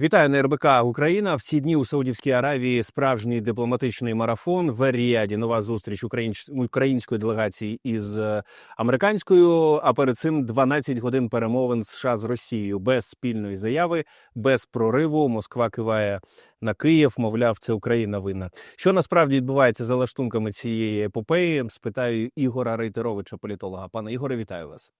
Вітаю на РБК Україна. В ці дні у Саудівській Аравії справжній дипломатичний марафон. В Ріаді нова зустріч українсь- української делегації із е, американською. А перед цим 12 годин перемовин США з Росією без спільної заяви, без прориву. Москва киває на Київ. Мовляв, це Україна винна. Що насправді відбувається за лаштунками цієї епопеї? Спитаю Ігора Рейтеровича, політолога. Пане Ігоре, вітаю вас.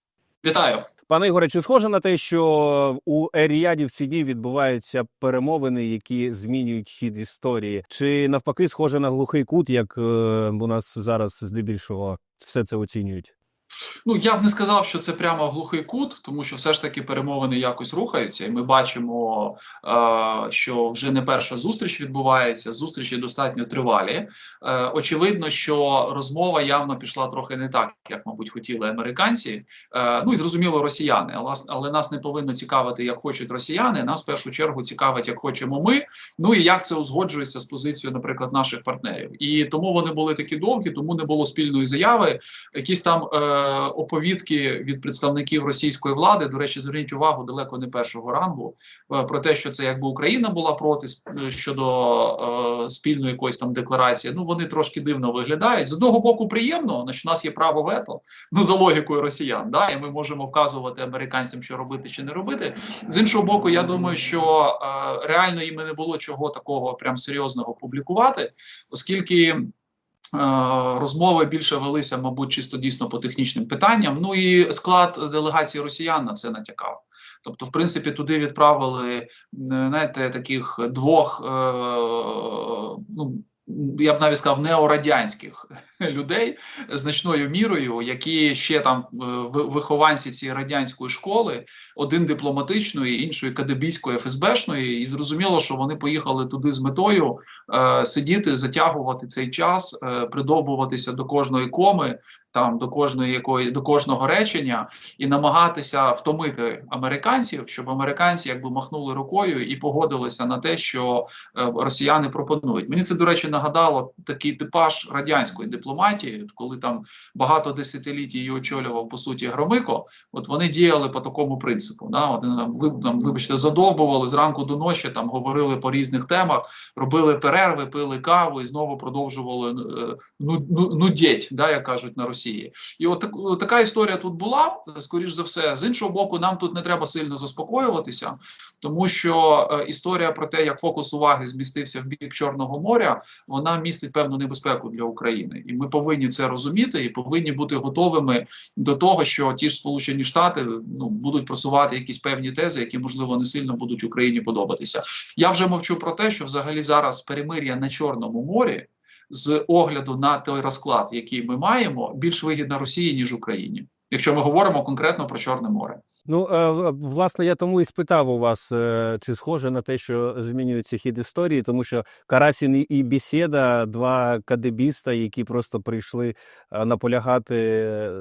Вітаю. Пане Ігоре, чи схоже на те, що у Еріаді в ці дні відбуваються перемовини, які змінюють хід історії, чи навпаки схоже на глухий кут, як е, у нас зараз здебільшого все це оцінюють? Ну я б не сказав, що це прямо глухий кут, тому що все ж таки перемовини якось рухаються, і ми бачимо, е, що вже не перша зустріч відбувається. Зустрічі достатньо тривалі. Е, очевидно, що розмова явно пішла трохи не так, як мабуть хотіли американці. Е, ну і зрозуміло, росіяни. Але, нас не повинно цікавити, як хочуть росіяни. Нас в першу чергу цікавить, як хочемо ми. Ну і як це узгоджується з позицією, наприклад, наших партнерів. І тому вони були такі довгі, тому не було спільної заяви. Якісь там. Оповідки від представників російської влади. До речі, зверніть увагу далеко не першого рангу е, про те, що це якби Україна була проти е, щодо е, спільної якоїсь там декларації. Ну вони трошки дивно виглядають. З одного боку, приємно, значить, у нас є право вето ну за логікою росіян. Да, і ми можемо вказувати американцям, що робити чи не робити. З іншого боку, я думаю, що е, реально їм не було чого такого прям серйозного публікувати, оскільки. Е, Розмови більше велися, мабуть, чисто дійсно по технічним питанням. Ну і склад делегації росіян на це натякав. Тобто, в принципі, туди відправили е, знаєте, таких двох, е, ну я б навіть сказав, неорадянських людей значною мірою, які ще там вихованці цієї радянської школи, один дипломатичної, іншої кадебійської ФСБшної, і зрозуміло, що вони поїхали туди з метою е, сидіти, затягувати цей час, е, придовбуватися до кожної коми. Там до кожної якої до кожного речення і намагатися втомити американців, щоб американці якби махнули рукою і погодилися на те, що е, росіяни пропонують. Мені це до речі нагадало такий типаж радянської дипломатії, коли там багато десятиліть її очолював по суті Громико. От вони діяли по такому принципу. Да? От, ви там, вибачте, задовбували зранку до ночі, там говорили по різних темах, робили перерви, пили каву і знову продовжували е, ну, ну, нудеть, да, як кажуть на Росії. І от так, така історія тут була, скоріш за все. З іншого боку, нам тут не треба сильно заспокоюватися, тому що е, історія про те, як фокус уваги змістився в бік Чорного моря, вона містить певну небезпеку для України, і ми повинні це розуміти і повинні бути готовими до того, що ті ж Сполучені Штати ну будуть просувати якісь певні тези, які можливо не сильно будуть Україні подобатися. Я вже мовчу про те, що взагалі зараз перемир'я на Чорному морі з огляду на той розклад, який ми маємо, більш вигідна Росії ніж Україні, якщо ми говоримо конкретно про Чорне море. Ну, е, власне, я тому і спитав у вас, е, чи схоже на те, що змінюється хід історії, тому що Карасін і Бісєда, два кадебіста, які просто прийшли е, наполягати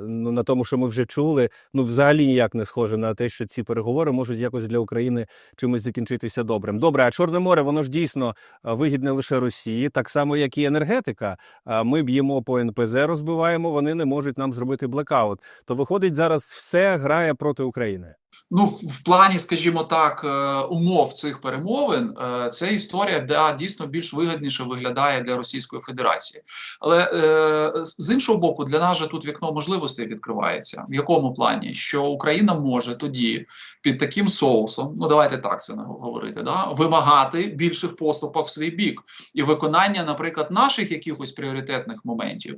ну, на тому, що ми вже чули, ну взагалі ніяк не схоже на те, що ці переговори можуть якось для України чимось закінчитися добрим. Добре, а Чорне море, воно ж дійсно вигідне лише Росії, так само, як і енергетика. Ми б'ємо по НПЗ, розбиваємо, вони не можуть нам зробити блекаут. То виходить, зараз все грає проти України. Украины. Ну, в плані, скажімо так, е, умов цих перемовин е, це історія, де дійсно більш вигідніше виглядає для Російської Федерації. Але е, з іншого боку, для нас же тут вікно можливостей відкривається. В якому плані? Що Україна може тоді під таким соусом, ну давайте так це говорити, да вимагати більших поступок в свій бік і виконання, наприклад, наших якихось пріоритетних моментів.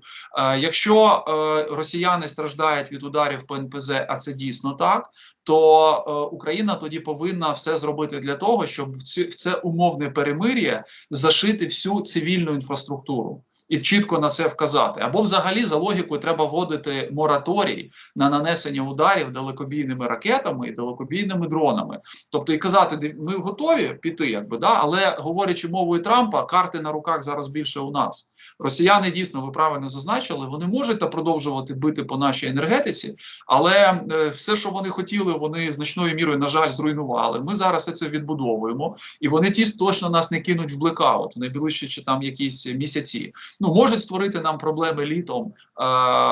Якщо росіяни страждають від ударів по НПЗ, а це дійсно так то е, Україна тоді повинна все зробити для того, щоб в, ці, в це умовне перемир'я зашити всю цивільну інфраструктуру. І чітко на це вказати, або взагалі за логікою треба вводити мораторій на нанесення ударів далекобійними ракетами і далекобійними дронами. Тобто і казати, ми готові піти, якби да, але говорячи мовою Трампа, карти на руках зараз більше у нас. Росіяни дійсно ви правильно зазначили, вони можуть продовжувати бити по нашій енергетиці, але е, все, що вони хотіли, вони значною мірою, на жаль, зруйнували. Ми зараз це відбудовуємо, і вони ті точно нас не кинуть в блекаут в найближчі чи там якісь місяці. Ну можуть створити нам проблеми літом е,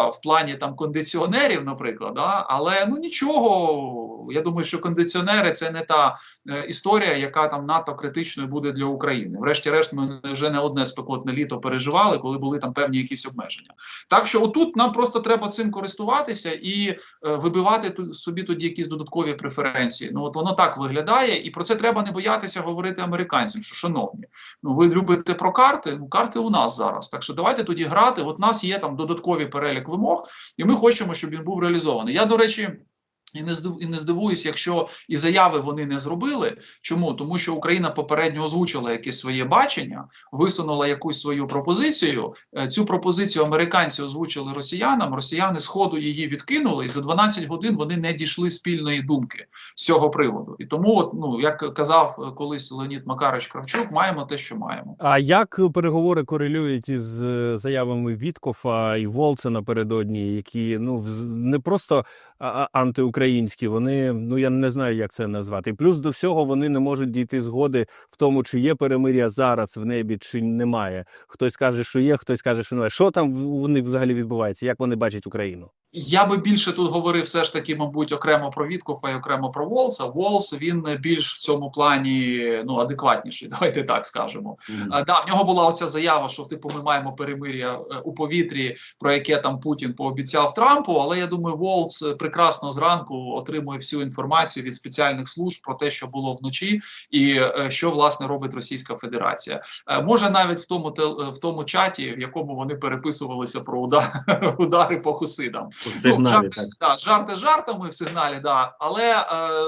в плані там кондиціонерів, наприклад, да? але ну нічого Я думаю, що кондиціонери це не та е, історія, яка там надто критичною буде для України. Врешті-решт, ми вже не одне спекотне літо переживали, коли були там певні якісь обмеження. Так що, отут нам просто треба цим користуватися і е, вибивати собі тоді якісь додаткові преференції. Ну от воно так виглядає, і про це треба не боятися говорити американцям. Що шановні, ну ви любите про карти? Ну карти у нас зараз. Так що давайте тоді грати. От у нас є там додатковий перелік вимог, і ми хочемо, щоб він був реалізований. Я до речі. І не і не здивуюсь, якщо і заяви вони не зробили. Чому? Тому що Україна попередньо озвучила якесь своє бачення, висунула якусь свою пропозицію. Е, Цю пропозицію американці озвучили росіянам. Росіяни з ходу її відкинули, і за 12 годин вони не дійшли спільної думки з цього приводу. І тому, от, ну як казав е, колись Леонід Макарович Кравчук, маємо те, що маємо. А як переговори корелюють із е, заявами Віткофа і Волца напередодні, які ну не просто а- антиукраїнські, вони ну я не знаю, як це назвати. Плюс до всього вони не можуть дійти згоди в тому, чи є перемир'я зараз в небі, чи немає. Хтось каже, що є, хтось каже, що немає. Що там у них взагалі відбувається? Як вони бачать Україну? Я би більше тут говорив все ж таки, мабуть, окремо про Віткофа і окремо про Волса. Волс він більш в цьому плані ну адекватніший. Давайте так скажемо. А, да, в нього була оця заява, що типу ми маємо перемир'я е, у повітрі, про яке там Путін пообіцяв Трампу. Але я думаю, Волц е, прекрасно зранку отримує всю інформацію від спеціальних служб про те, що було вночі, і е, що власне робить Російська Федерація. Може навіть в тому в тому чаті, в якому вони переписувалися про удар, удари по хусидам. У сигналі, ну, так. жарти, да, жарти жартами в сигналі, да. Але е,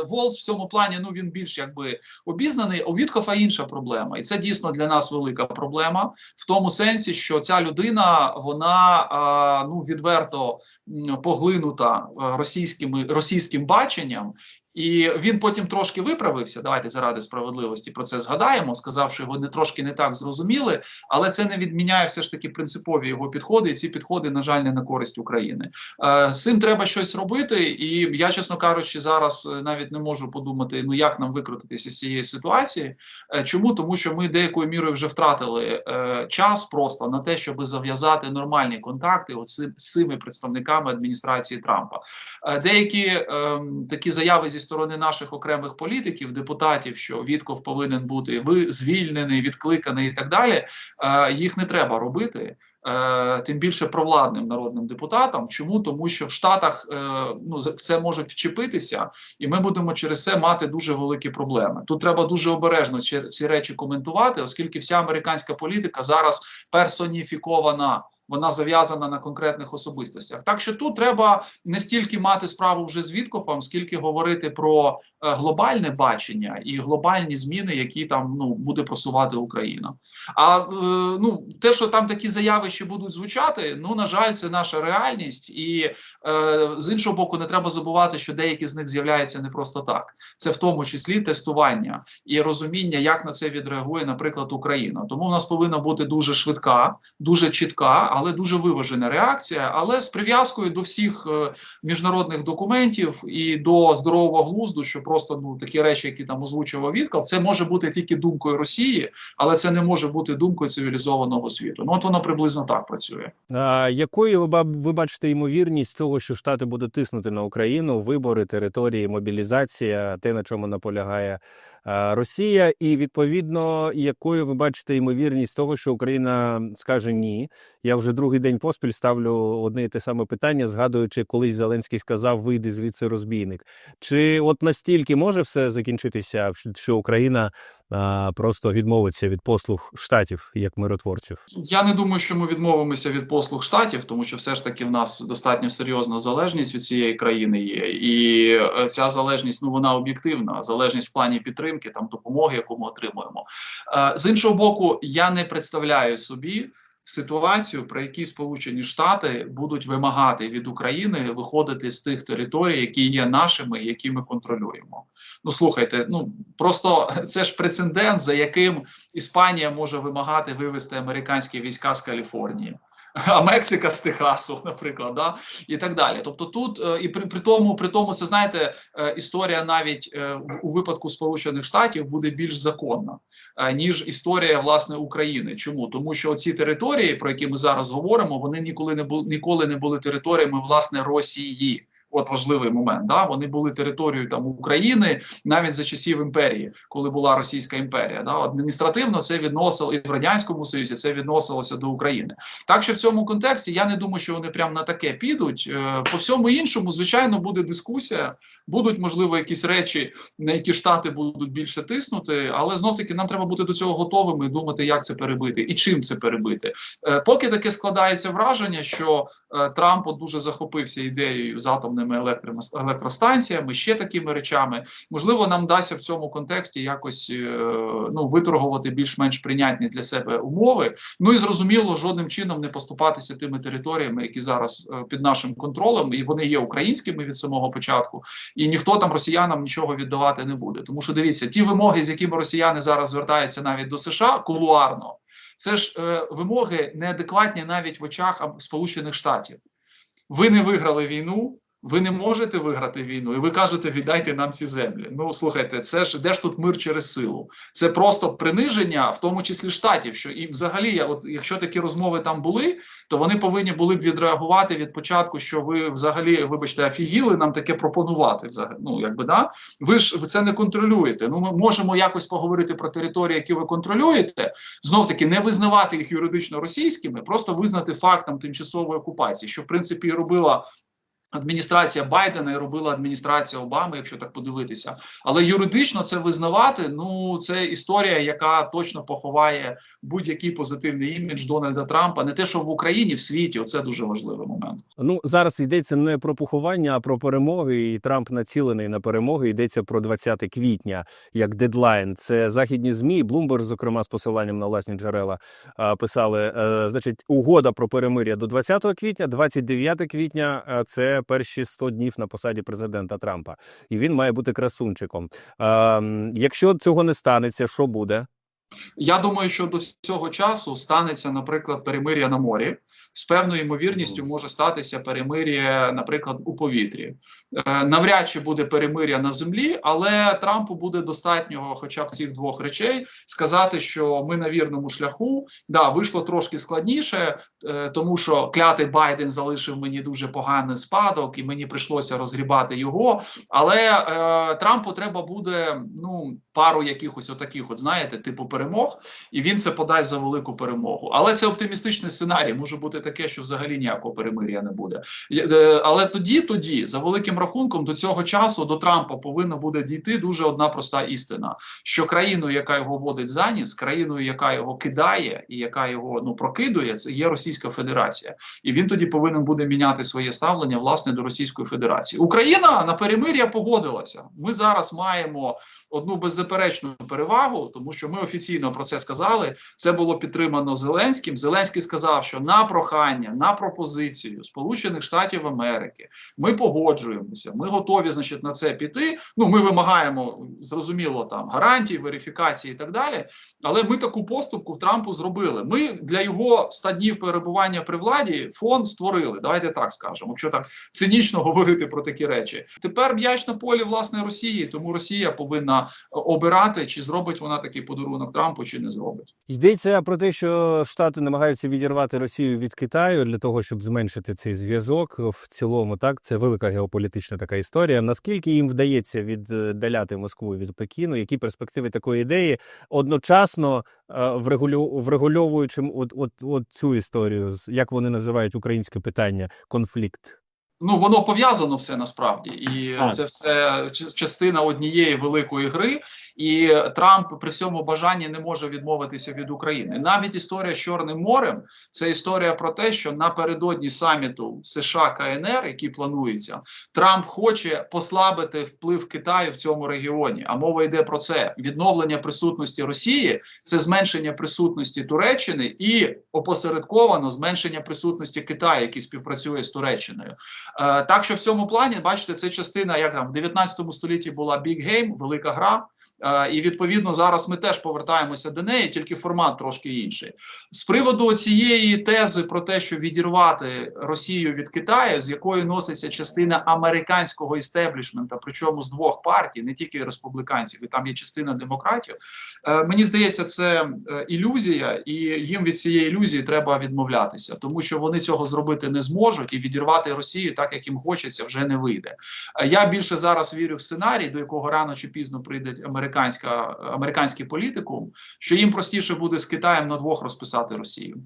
Волс в цьому плані ну він більш якби обізнаний. У Віткофа інша проблема, і це дійсно для нас велика проблема в тому сенсі, що ця людина вона е, ну відверто поглинута е, російськими російським баченням. І він потім трошки виправився. Давайте заради справедливості про це згадаємо. Сказав, що його не трошки не так зрозуміли, але це не відміняє все ж таки принципові його підходи. І ці підходи, на жаль, не на користь України. Е, З цим треба щось робити, і я, чесно кажучи, зараз е, навіть не можу подумати, ну як нам викрутитися з цієї ситуації. Е, Чому? Тому що ми деякою мірою вже втратили е, час просто на те, щоб зав'язати нормальні контакти з цими представниками адміністрації Трампа. Е, Деякі е, такі заяви зі сторони наших окремих політиків, депутатів, що Вітков повинен бути звільнений, відкликаний і так далі. Е, їх не треба робити. Е, тим більше провладним народним депутатам. Чому? Тому що в Штатах е, ну, в це можуть вчепитися, і ми будемо через це мати дуже великі проблеми. Тут треба дуже обережно ці, ці речі коментувати, оскільки вся американська політика зараз персоніфікована. Вона зав'язана на конкретних особистостях. Так що тут треба не стільки мати справу вже з Віткофом, скільки говорити про е, глобальне бачення і глобальні зміни, які там ну буде просувати Україна. А ну те, що там такі заяви ще будуть звучати, ну на жаль, це наша реальність, і е, з іншого боку, не треба забувати, що деякі з них з'являються не просто так. Це в тому числі тестування і розуміння, як на це відреагує, наприклад, Україна. Тому в нас повинна бути дуже швидка, дуже чітка, але дуже виважена реакція, але з прив'язкою до всіх е, міжнародних документів і до здорового глузду, що просто ну такі речі, які там озвучував Вітков, це може бути тільки думкою Росії, але це не може бути думкою цивілізованого світу. Ну от воно приблизно так працює. А якою ви, ба- бачите ймовірність того, що Штати будуть тиснути на Україну, вибори, території, мобілізація, те, на чому наполягає Росія, і відповідно, якою ви бачите ймовірність того, що Україна скаже ні? Я вже другий день поспіль ставлю одне і те саме питання, згадуючи, колись Зеленський сказав: вийди звідси розбійник. Чи от настільки може все закінчитися, що Україна а, просто відмовиться від послуг штатів як миротворців? Я не думаю, що ми відмовимося від послуг штатів, тому що все ж таки в нас достатньо серйозна залежність від цієї країни є, і е, ця залежність ну вона об'єктивна. Залежність в плані підтримки, там допомоги, яку ми отримуємо. Е, З іншого боку, я не представляю собі. Ситуацію, при якій Сполучені Штати будуть вимагати від України виходити з тих територій, які є нашими, які ми контролюємо. Ну слухайте, ну просто це ж прецедент, за яким Іспанія може вимагати вивести американські війська з Каліфорнії. А Мексика з Техасу, наприклад, да? і так далі. Тобто, тут е, і при, при тому, при тому, це знаєте, е, історія навіть е, у випадку Сполучених Штатів буде більш законна, ніж історія власне України. Чому? Тому що ці території, про які ми зараз говоримо, вони ніколи не були ніколи не були територіями власне Росії. От важливий момент. Да? Вони були територією там України навіть за часів імперії, коли була Російська імперія. Да? Адміністративно це відносило і в радянському союзі це відносилося до України. Так що в цьому контексті я не думаю, що вони прямо на таке підуть. Е, По всьому іншому, звичайно, буде дискусія. Будуть можливо якісь речі, на які штати будуть більше тиснути, але знов таки нам треба бути до цього готовими і думати, як це перебити і чим це перебити. Е, Поки таке складається враження, що е, Трамп дуже захопився ідеєю з атомними електростанціями, ще такими речами. Можливо, нам дасться в цьому контексті якось е, ну виторгувати більш-менш прийнятні для себе умови. Ну і зрозуміло, жодним чином не поступатися тими територіями, які зараз е, під нашим контролем, і вони є українськими від самого початку, і ніхто там росіянам нічого віддавати не буде. Тому що дивіться, ті вимоги, з якими росіяни зараз звертаються навіть до США, кулуарно. Це ж е, вимоги неадекватні навіть в очах Сполучених Штатів. Ви не виграли війну, ви не можете виграти війну, і ви кажете, віддайте нам ці землі. Ну слухайте, це ж де ж тут мир через силу? Це просто приниження, в тому числі штатів. Що і взагалі, я от якщо такі розмови там були, то вони повинні були б відреагувати від початку, що ви взагалі, вибачте, офігіли нам таке пропонувати. Взагалі, ну якби да, ви ж ви це не контролюєте. Ну ми можемо якось поговорити про території, які ви контролюєте. Знов таки не визнавати їх юридично російськими, просто визнати фактом тимчасової окупації, що в принципі робила. Адміністрація Байдена і робила адміністрація Обами, якщо так подивитися, але юридично це визнавати. Ну це історія, яка точно поховає будь-який позитивний імідж Дональда Трампа. Не те, що в Україні, в світі, оце дуже важливий момент. Ну зараз йдеться не про поховання, а про перемоги. І Трамп націлений на перемоги. Йдеться про 20 квітня як дедлайн. Це західні змі. Bloomberg, зокрема, з посиланням на власні джерела писали. е, Значить, угода про перемир'я до 20 квітня, 29 квітня е, перші 100 днів на посаді президента Трампа, і він має бути красунчиком. Е, якщо цього не станеться, що буде? Я думаю, що до цього часу станеться, наприклад, перемир'я на морі. З певною ймовірністю може статися перемир'я, наприклад, у повітрі. Е, навряд чи буде перемир'я на землі, але Трампу буде достатньо, хоча б цих двох речей, сказати, що ми на вірному шляху. Да, вийшло трошки складніше, е, тому що клятий Байден залишив мені дуже поганий спадок, і мені прийшлося розгрібати його. Але е, Трампу треба буде ну пару якихось отаких, от знаєте, типу перемог, і він це подасть за велику перемогу. Але це оптимістичний сценарій. Може бути таке, що взагалі ніякого перемир'я не буде. Е, Але тоді, тоді, за великим рахунком, до цього часу до Трампа повинна буде дійти дуже одна проста істина: що країною, яка його водить за ніс, країною, яка його кидає і яка його ну прокидує, це є Російська Федерація, і він тоді повинен буде міняти своє ставлення власне до Російської Федерації. Україна на перемир'я погодилася. Ми зараз маємо одну беззаперечну перевагу, тому що ми офіційно про це сказали. Це було підтримано Зеленським. Зеленський сказав, що на прохання, на пропозицію Сполучених Штатів Америки ми погоджуємося. Ми готові, значить, на це піти. Ну, ми вимагаємо зрозуміло там гарантій, верифікації і так далі. Але ми таку поступку в Трампу зробили. Ми для його 100 днів перебування при владі фонд створили. Давайте так скажемо, якщо так цинічно говорити про такі речі. Тепер м'яч на полі власне Росії, тому Росія повинна обирати, чи зробить вона такий подарунок Трампу, чи не зробить. Йдеться про те, що Штати намагаються відірвати Росію від Китаю для того, щоб зменшити цей зв'язок. В цілому, так це велика геополітична така історія. Наскільки їм вдається віддаляти Москву від Пекіну? Які перспективи такої ідеї одночасно е, врегулю- врегульовуючи от, от, от цю історію, як вони називають українське питання, конфлікт? Ну воно пов'язано все насправді, і А. це все частина однієї великої гри. І Трамп при всьому бажанні не може відмовитися від України. Навіть історія з Чорним морем це історія про те, що напередодні саміту США КНР, який планується, Трамп хоче послабити вплив Китаю в цьому регіоні. А мова йде про це: відновлення присутності Росії, це зменшення присутності Туреччини і опосередковано зменшення присутності Китаю, який співпрацює з Туреччиною. Е, так що в цьому плані, бачите, це частина, як там в 19 столітті була Big Game, велика гра. Е, і відповідно зараз ми теж повертаємося до неї, тільки формат трошки інший. З приводу цієї тези про те, що відірвати Росію від Китаю, з якої носиться частина американського істеблішмента, причому з двох партій, не тільки республіканців, і там є частина демократів. Е, мені здається, це ілюзія, і їм від цієї ілюзії треба відмовлятися, тому що вони цього зробити не зможуть, і відірвати Росію так, як їм хочеться, вже не вийде. Е, Я більше зараз вірю в сценарій, до якого рано чи пізно прийде американська американський політикум, що їм простіше буде з Китаєм на двох розписати Росію.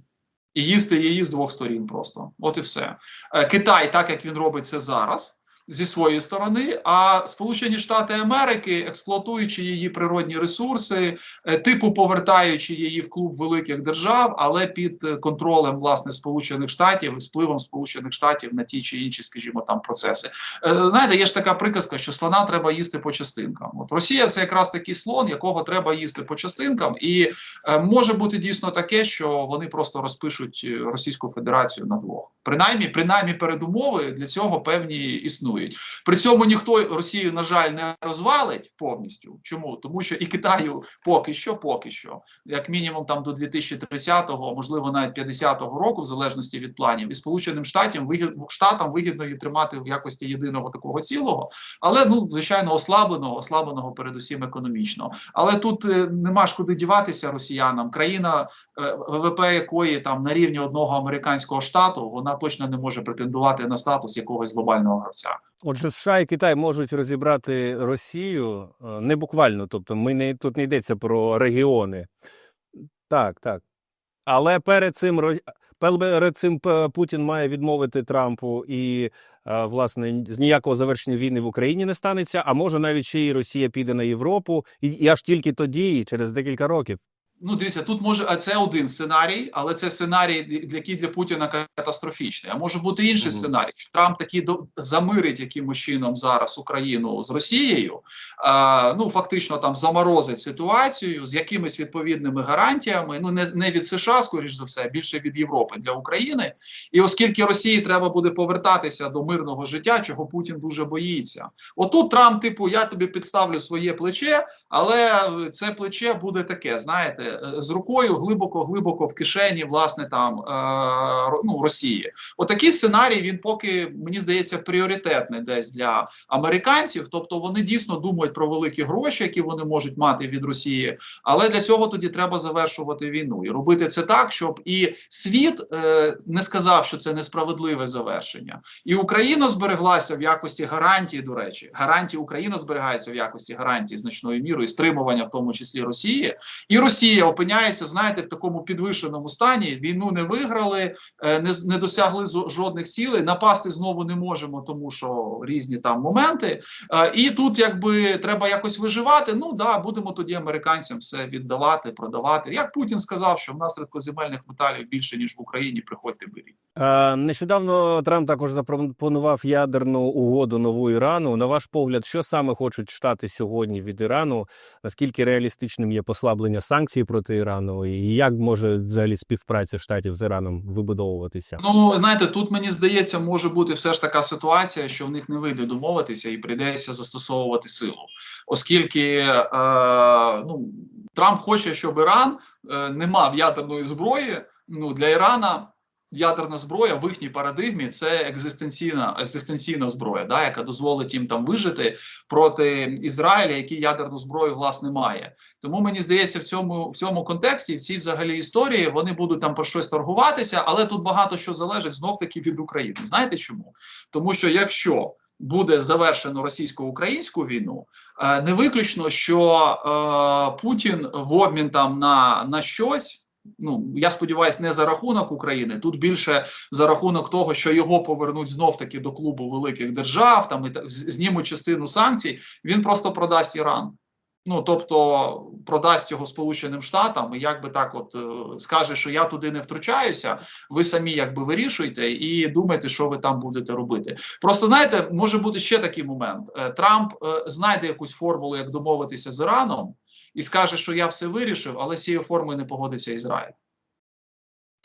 І їсти її з двох сторін просто. От і все. Е, Китай, так як він робить це зараз, зі своєї сторони, а Сполучені Штати Америки, експлуатуючи її природні ресурси, е, типу повертаючи її в клуб великих держав, але під е, контролем власне Сполучених Штатів і впливом Сполучених Штатів на ті чи інші, скажімо, там процеси. Е, Знаєте, є ж така приказка, що слона треба їсти по частинкам. От Росія це якраз такий слон, якого треба їсти по частинкам, і може бути дійсно таке, що вони просто розпишуть Російську Федерацію на двох. Принаймні, принаймні, передумови для цього певні існують. При цьому ніхто Росію, на жаль, не розвалить повністю. Чому? Тому що і Китаю поки що, поки що, як мінімум, там до 2030-го, можливо, навіть 50-го року, в залежності від планів, і Сполученим Штатам вигідно штатам вигідно її тримати в якості єдиного такого цілого, але ну звичайно ослабленого, ослабленого передусім економічно. Але тут е, нема куди діватися росіянам. Країна е, ВВП якої там на рівні одного американського штату, вона точно не може претендувати на статус якогось глобального гравця. Отже, США і Китай можуть розібрати Росію е, не буквально, тобто ми не тут не йдеться про регіони. Так, так. Але перед цим перед цим Путін має відмовити Трампу і е, власне з ніякого завершення війни в Україні не станеться. А може навіть ще і Росія піде на Європу, і, і аж тільки тоді, через декілька років. Ну, дивіться, тут може а це один сценарій, але це сценарій, для- який для Путіна катастрофічний. А може бути інший Мгм. сценарій, що Трамп таки до замирить якимось чином зараз Україну з Росією. А, ну фактично там заморозить ситуацію з якимись відповідними гарантіями. Ну не, не від США, скоріш за все, а більше від Європи для України. І оскільки Росії треба буде повертатися до мирного життя, чого Путін дуже боїться. Отут Трамп, типу, я тобі підставлю своє плече, але це плече буде таке, знаєте, е, з рукою глибоко, глибоко в кишені, власне, там е, ну, Росії. Отакий сценарій він поки мені здається пріоритетний десь для американців. Тобто вони дійсно думають про великі гроші, які вони можуть мати від Росії. Але для цього тоді треба завершувати війну і робити це так, щоб і світ е, не сказав, що це несправедливе завершення, і Україна збереглася в якості гарантії. До речі, гарантії Україна зберігається в якості гарантії значною мірою стримування, в тому числі Росії, і Росія опиняється, знаєте, в такому підвищеному стані. Війну не виграли, е, не, не досягли жодних цілей. Напасти знову не можемо, тому що різні там моменти. Е, І тут якби треба якось виживати. Ну да, будемо тоді американцям все віддавати, продавати. Як Путін сказав, що в нас рідкоземельних металів більше ніж в Україні. Приходьте беріть. Е, Нещодавно Трамп також запропонував ядерну угоду нову Ірану. На ваш погляд, що саме хочуть штати сьогодні від Ірану? Наскільки реалістичним є послаблення санкцій проти Ірану, і як може взагалі співпраця штатів з Іраном вибудовуватися? Ну знаєте, тут мені здається, може бути все ж така ситуація, що в них не вийде домовитися і прийдеться застосовувати силу, оскільки е, ну Трамп хоче, щоб Іран е, не мав ядерної зброї. Ну для Ірана ядерна зброя в їхній парадигмі це екзистенційна екзистенційна зброя, да, яка дозволить їм там вижити проти Ізраїля, який ядерну зброю власне має. Тому мені здається, в цьому в цьому контексті, в цій взагалі історії, вони будуть там про щось торгуватися, але тут багато що залежить знов таки від України. Знаєте чому? Тому що якщо буде завершено російсько-українську війну, е, не виключно, що е, Путін в обмін там на, на щось. Ну я сподіваюся, не за рахунок України. Тут більше за рахунок того, що його повернуть знов таки до клубу великих держав, там і знімуть частину санкцій. Він просто продасть Іран. Ну тобто продасть його Сполученим Штатам, і якби так, от е, скаже, що я туди не втручаюся. Ви самі якби вирішуйте і думайте, що ви там будете робити. Просто знаєте, може бути ще такий момент. Е, Трамп е, знайде якусь формулу, як домовитися з Іраном, і скаже, що я все вирішив, але з цією формою не погодиться Ізраїль.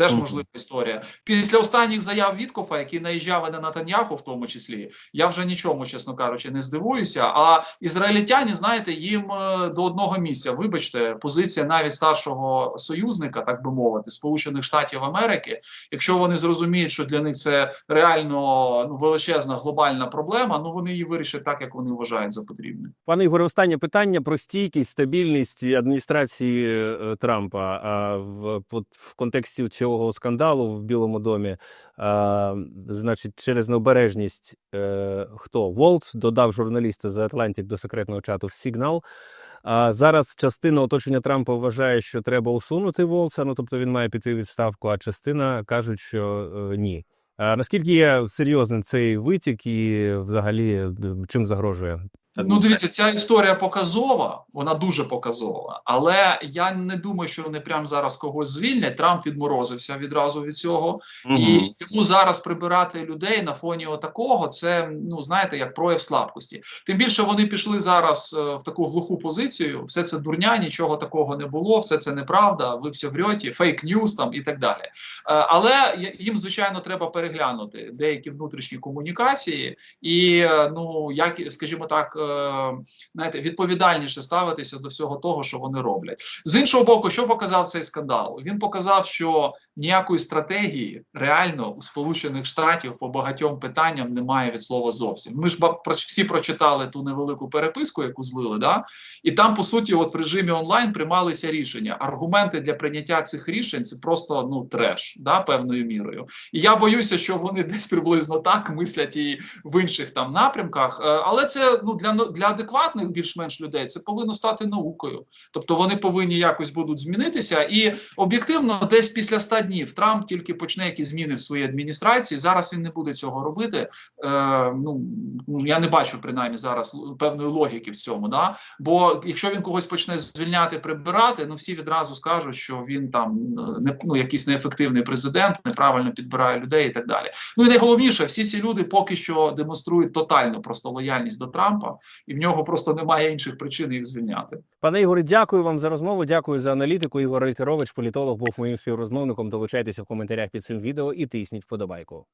Теж можлива історія. Після останніх заяв Віткофа, який наїжджав на Натаньяху, в тому числі, я вже нічому, чесно кажучи, не здивуюся. А ізраїльтяні, знаєте, їм е, до одного місця. Вибачте, позиція навіть старшого союзника, так би мовити, Сполучених Штатів Америки. Якщо вони зрозуміють, що для них це реально ну, величезна глобальна проблема, ну вони її вирішать так, як вони вважають за потрібне. Пане Ігоре, останнє питання про стійкість, стабільність адміністрації е, Трампа а, в, в контексті цього скандалу в Білому домі. А, значить, через необережність е, хто Волц додав журналіста за Атлантик до секретного чату в сигнал. А зараз частина оточення Трампа вважає, що треба усунути Волца, ну тобто він має піти у відставку, а частина кажуть, що е, ні. А наскільки є серйозним цей витік і взагалі е, чим загрожує? Ну, дивіться, ця історія показова, вона дуже показова. Але я не думаю, що вони прямо зараз когось звільнять. Трамп відморозився відразу від цього, і йому зараз прибирати людей на фоні отакого, це ну знаєте, як прояв слабкості. Тим більше вони пішли зараз е, в таку глуху позицію. Все це дурня, нічого такого не було, все це неправда. Ви все врьоті, фейк ньюс там і так далі. Е, але їм звичайно треба переглянути деякі внутрішні комунікації і е, ну як скажімо так, знаєте, відповідальніше ставитися до всього того, що вони роблять. З іншого боку, що показав цей скандал? Він показав, що ніякої стратегії реально у Сполучених Штатів по багатьом питанням немає від слова зовсім. Ми ж всі прочитали ту невелику переписку, яку злили, да і там по суті, от в режимі онлайн приймалися рішення. Аргументи для прийняття цих рішень це просто ну треш, да, певною мірою. І я боюся, що вони десь приблизно так мислять і в інших там напрямках. Е, Але це ну для для адекватних більш-менш людей це повинно стати наукою. Тобто вони повинні якось будуть змінитися. І об'єктивно, десь після 100 днів Трамп тільки почне якісь зміни в своїй адміністрації. Зараз він не буде цього робити. Е, ну ну, я не бачу принаймні зараз певної логіки в цьому. Да? Бо якщо він когось почне звільняти, прибирати, ну всі відразу скажуть, що він там е, не ну, якийсь неефективний президент, неправильно підбирає людей і так далі. Ну і найголовніше, всі ці люди поки що демонструють тотальну просто лояльність до Трампа, і в нього просто немає інших причин їх звільняти. Пане Ігоре, дякую вам за розмову. Дякую за аналітику. Ігор Рейтерович, політолог, був моїм співрозмовником. Долучайтеся в коментарях під цим відео і тисніть вподобайку.